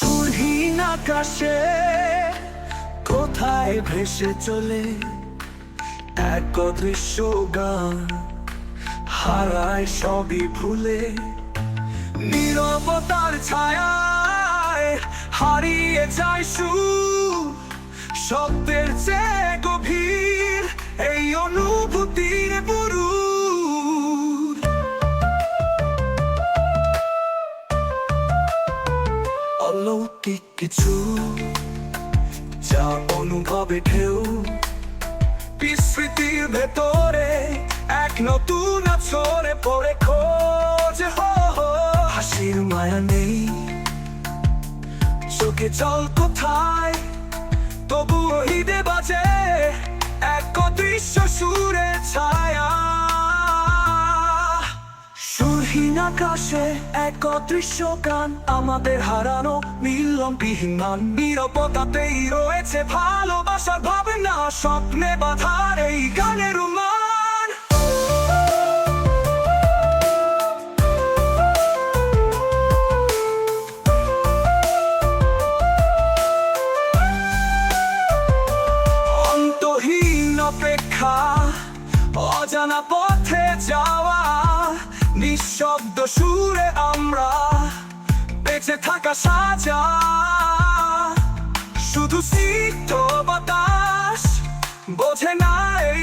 তুহিন আকাশে কোথায় ভেসে চলে? এক অদৃশ্য গান হারায় সবই ভুলে। নিরবতার ছায়ায় হারিয়ে যায় সু শব্দের চেয়ে অলৌকিক কিছু যা অনুভবে ঢেউ। বিস্মৃতির ভেতরে এক নতুন আছরে পড়ে খোঁজ। হাসির মায়া নেই। চোখে জল কোথায়? তবুও হৃদে বাজে এক অদৃশ্য সুরে। আকাশে এক অদৃশ্য গান, আমাদের হারানো মিলনবিহীন মান। নিরবতাতেই রয়েছে ভালোবাসার ভাবনা, স্বপ্নে বাধার এই গানের অন্তহীন অপেক্ষা, অজানা পথে যাওয়া নিঃশব্দ সুরে আমরা বেঁচে থাকা সাজা। শুধু সিদ্ধ বাতাস বোঝে না এই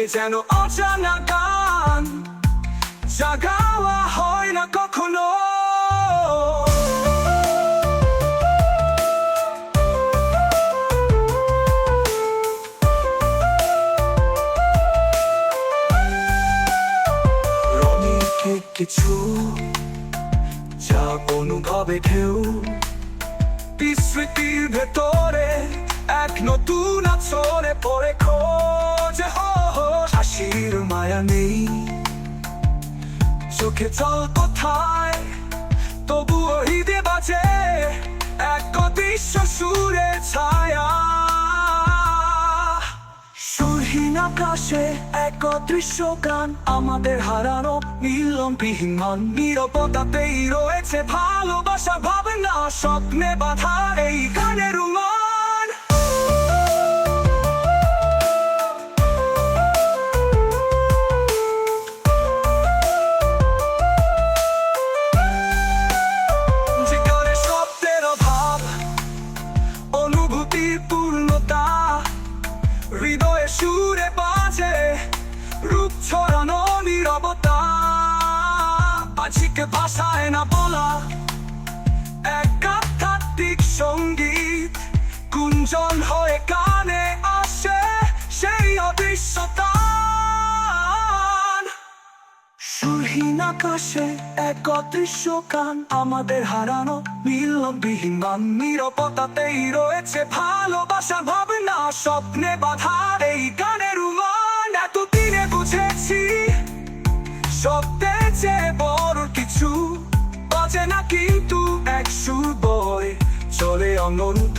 এ যেন অজানা গান। জাগাওয়া হয় না কখনো। কিছু যা অনুভবে ঢেউ। বিস্মৃতির ভেতরে এক নতুন আছরে পড়ে খোঁজে। হাসির মায়া নেই। চোখে জল কোথায়? তবুও হৃদে বাজে এক অদৃশ্য সুরে ছায়া। সুরহীন আকাশে এক গান আমাদের হারানো মিলনবিহীন মান। নিরবতাতেই রয়েছে ভালোবাসা, ভাবনা, স্বপ্নে বাধা এই গানের উমান যেখানে শব্দের অভাব, অনুভূতির হৃদয়ে সুরে আজকে ভাষায় না বলা। এক সংগীত কুঞ্জন হয়ে কানে আসে সেই অদৃশ্যতান। সুরহীন আকাশে এক অদৃশ্য গান আমাদের হারানো মিলনবিহীন গান নিরবতাতেই রয়েছে ভালোবাসা ভাবনা। স্বপ্নে বাধা এই গানের উমান এতদিনে বুঝেছি শব্দের চেয়ে বড় কিছু বাজে না কিন্তু এক সুর বয় চলে অনন্ত।